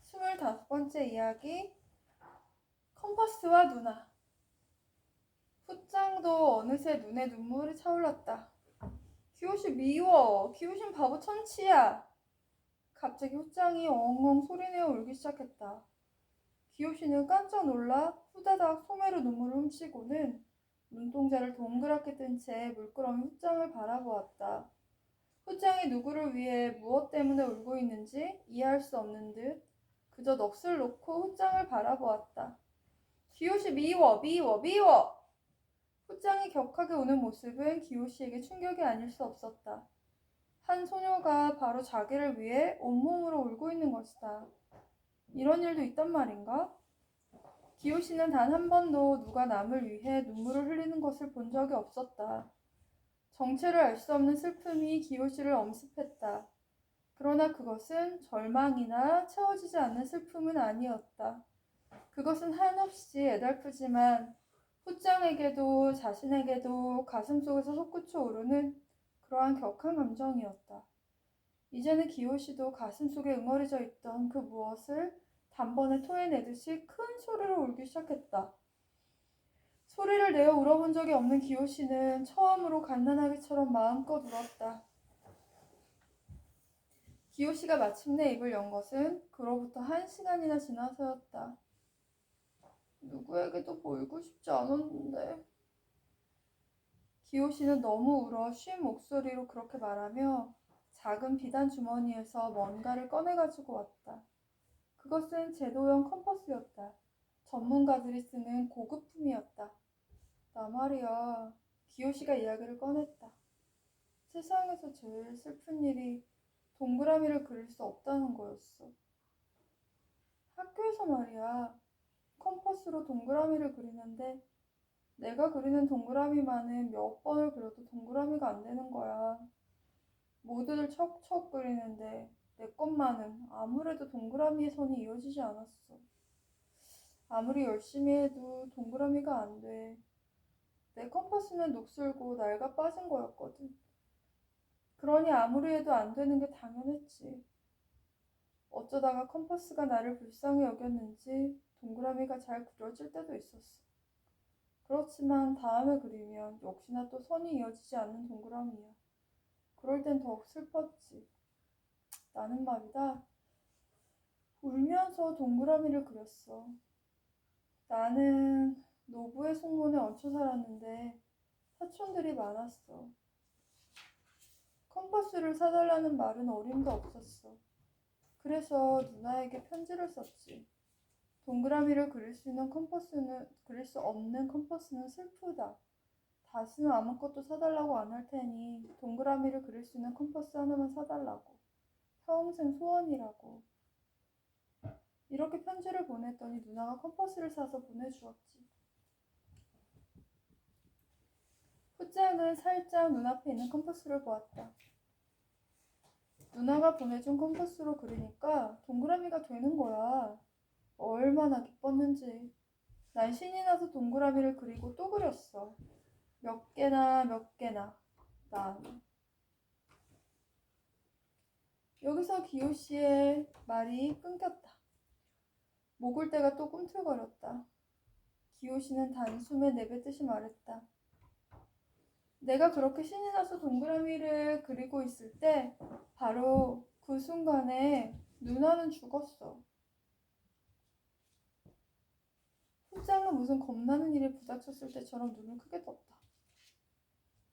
스물다섯 번째 이야기 컴퍼스와 누나 후짱도 어느새 눈에 눈물이 차올랐다. 기호씨 미워. 기호씨는 바보 천치야. 갑자기 후짱이 엉엉 소리내어 울기 시작했다. 기호씨는 깜짝 놀라 후다닥 소매로 눈물을 훔치고는 눈동자를 동그랗게 뜬 채 물끄러미 후짱을 바라보았다. 후짱이 누구를 위해 무엇 때문에 울고 있는지 이해할 수 없는 듯 그저 넋을 놓고 후짱을 바라보았다. 기호씨 미워 미워 미워! 후짱이 격하게 우는 모습은 기호씨에게 충격이 아닐 수 없었다. 한 소녀가 바로 자기를 위해 온몸으로 울고 있는 것이다. 이런 일도 있단 말인가? 기호씨는 단 한 번도 누가 남을 위해 눈물을 흘리는 것을 본 적이 없었다. 정체를 알 수 없는 슬픔이 기호씨를 엄습했다. 그러나 그것은 절망이나 채워지지 않는 슬픔은 아니었다. 그것은 한없이 애달프지만 후짱에게도 자신에게도 가슴 속에서 솟구쳐 오르는 그러한 격한 감정이었다. 이제는 기호씨도 가슴 속에 응어리져 있던 그 무엇을 단번에 토해내듯이 큰 소리로 울기 시작했다. 소리를 내어 울어본 적이 없는 기호 씨는 처음으로 갓난아기처럼 마음껏 울었다. 기호 씨가 마침내 입을 연 것은 그로부터 한 시간이나 지나서였다. 누구에게도 보이고 싶지 않았는데. 기호 씨는 너무 울어 쉰 목소리로 그렇게 말하며 작은 비단 주머니에서 뭔가를 꺼내 가지고 왔다. 그것은 제도용 컴퍼스였다. 전문가들이 쓰는 고급품이었다. 나 말이야. 기호씨가 이야기를 꺼냈다. 세상에서 제일 슬픈 일이 동그라미를 그릴 수 없다는 거였어. 학교에서 말이야. 컴퍼스로 동그라미를 그리는데 내가 그리는 동그라미만은 몇 번을 그려도 동그라미가 안 되는 거야. 모두들 척척 그리는데 내 것만은 아무래도 동그라미의 선이 이어지지 않았어. 아무리 열심히 해도 동그라미가 안 돼. 내 컴퍼스는 녹슬고 낡아 빠진 거였거든. 그러니 아무리 해도 안 되는 게 당연했지. 어쩌다가 컴퍼스가 나를 불쌍히 여겼는지 동그라미가 잘 그려질 때도 있었어. 그렇지만 다음에 그리면 역시나 또 선이 이어지지 않는 동그라미야. 그럴 땐 더욱 슬펐지. 나는 말이다. 울면서 동그라미를 그렸어. 나는 노부의 속문에 얹혀 살았는데 사촌들이 많았어. 컴퍼스를 사달라는 말은 어림도 없었어. 그래서 누나에게 편지를 썼지. 동그라미를 그릴 수 있는 컴퍼스는 그릴 수 없는 컴퍼스는 슬프다. 다시는 아무것도 사달라고 안 할 테니 동그라미를 그릴 수 있는 컴퍼스 하나만 사달라고. 평생 소원이라고. 이렇게 편지를 보냈더니 누나가 컴퍼스를 사서 보내주었지. 후짱은 살짝 눈앞에 있는 컴퍼스를 보았다. 누나가 보내준 컴퍼스로 그리니까 동그라미가 되는 거야. 얼마나 기뻤는지. 난 신이 나서 동그라미를 그리고 또 그렸어. 몇 개나 몇 개나. 난. 여기서 기호 씨의 말이 끊겼다. 목울대가 또 꿈틀거렸다. 기호 씨는 단숨에 내뱉듯이 말했다. 내가 그렇게 신이 나서 동그라미를 그리고 있을 때 바로 그 순간에 누나는 죽었어. 후장은 무슨 겁나는 일에 부닥쳤을 때처럼 눈을 크게 떴다.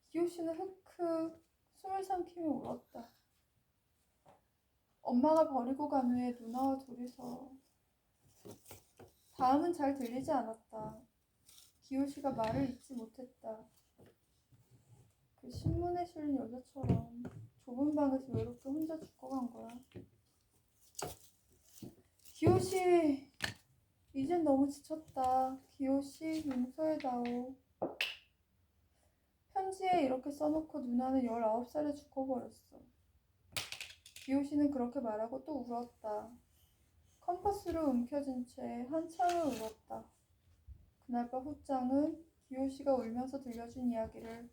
기호 씨는 흑흑 숨을 삼키며 울었다. 엄마가 버리고 간 후에 누나와 둘이서 다음은 잘 들리지 않았다. 기호 씨가 말을 잇지 못했다. 그 신문에 실린 여자처럼 좁은 방에서 외롭게 혼자 죽어간 거야. 기호 씨, 이젠 너무 지쳤다. 기호 씨, 용서해다오. 편지에 이렇게 써놓고 누나는 19살에 죽어버렸어. 기호 씨는 그렇게 말하고 또 울었다. 컴퍼스로 움켜쥔 채 한참을 울었다. 그날 밤 후짱은 기호 씨가 울면서 들려준 이야기를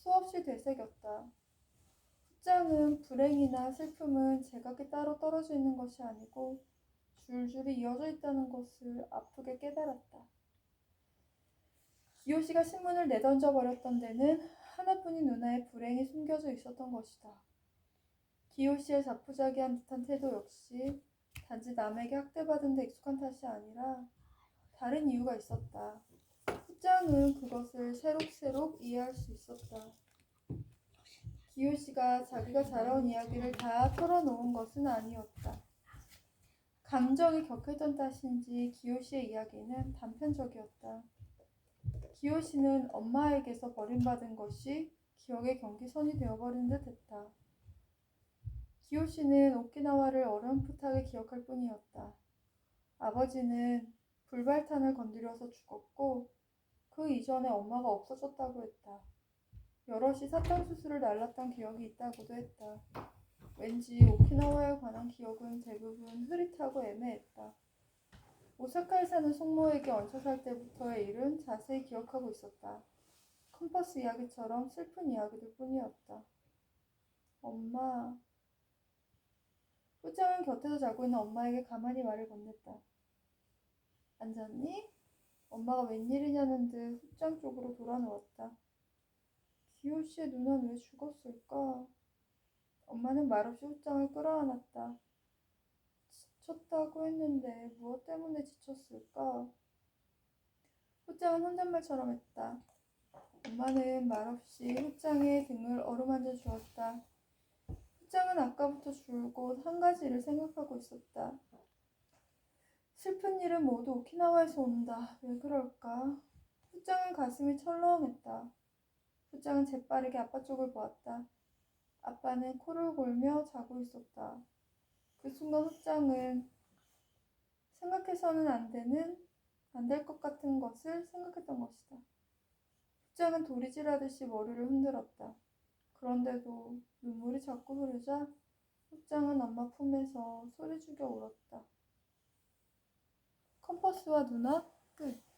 수없이 되새겼다. 흑장은 불행이나 슬픔은 제각기 따로 떨어져 있는 것이 아니고 줄줄이 이어져 있다는 것을 아프게 깨달았다. 기요시가 신문을 내던져 버렸던 데는 하나뿐인 누나의 불행이 숨겨져 있었던 것이다. 기요시의 자포자기한 듯한 태도 역시 단지 남에게 학대받은 데 익숙한 탓이 아니라 다른 이유가 있었다. 흑장은 그것을 새록새록 이해할 수 있었다. 기요시가 자기가 자라온 이야기를 다 털어놓은 것은 아니었다. 감정이 격했던 탓인지 기요시의 이야기는 단편적이었다. 기요시는 엄마에게서 버림받은 것이 기억의 경계선이 되어버린 듯 했다. 기요시는 오키나와를 어렴풋하게 기억할 뿐이었다. 아버지는 불발탄을 건드려서 죽었고 그 이전에 엄마가 없어졌다고 했다. 여럿이 사탕수수를 날랐던 기억이 있다고도 했다. 왠지 오키나와에 관한 기억은 대부분 흐릿하고 애매했다. 오사카에 사는 숙모에게 얹혀 살 때부터의 일은 자세히 기억하고 있었다. 컴퍼스 이야기처럼 슬픈 이야기들 뿐이었다. 엄마. 후장은 곁에서 자고 있는 엄마에게 가만히 말을 건넸다. 안 잤니? 엄마가 웬일이냐는 듯 흑장 쪽으로 돌아 누웠다. 기호 씨의 누나는 왜 죽었을까? 엄마는 말없이 흑장을 끌어안았다. 지쳤다고 했는데 무엇 때문에 지쳤을까? 흑장은 혼잣말처럼 했다. 엄마는 말없이 흑장의 등을 어루만져 주었다. 흑장은 아까부터 줄곧 한 가지를 생각하고 있었다. 슬픈 일은 모두 오키나와에서 온다. 왜 그럴까? 후장은 가슴이 철렁했다. 후장은 재빠르게 아빠 쪽을 보았다. 아빠는 코를 골며 자고 있었다. 그 순간 후장은 생각해서는 안 되는, 안 될 것 같은 것을 생각했던 것이다. 후장은 도리질하듯이 머리를 흔들었다. 그런데도 눈물이 자꾸 흐르자 후장은 엄마 품에서 소리 죽여 울었다. 컴퍼스와 누나 끝.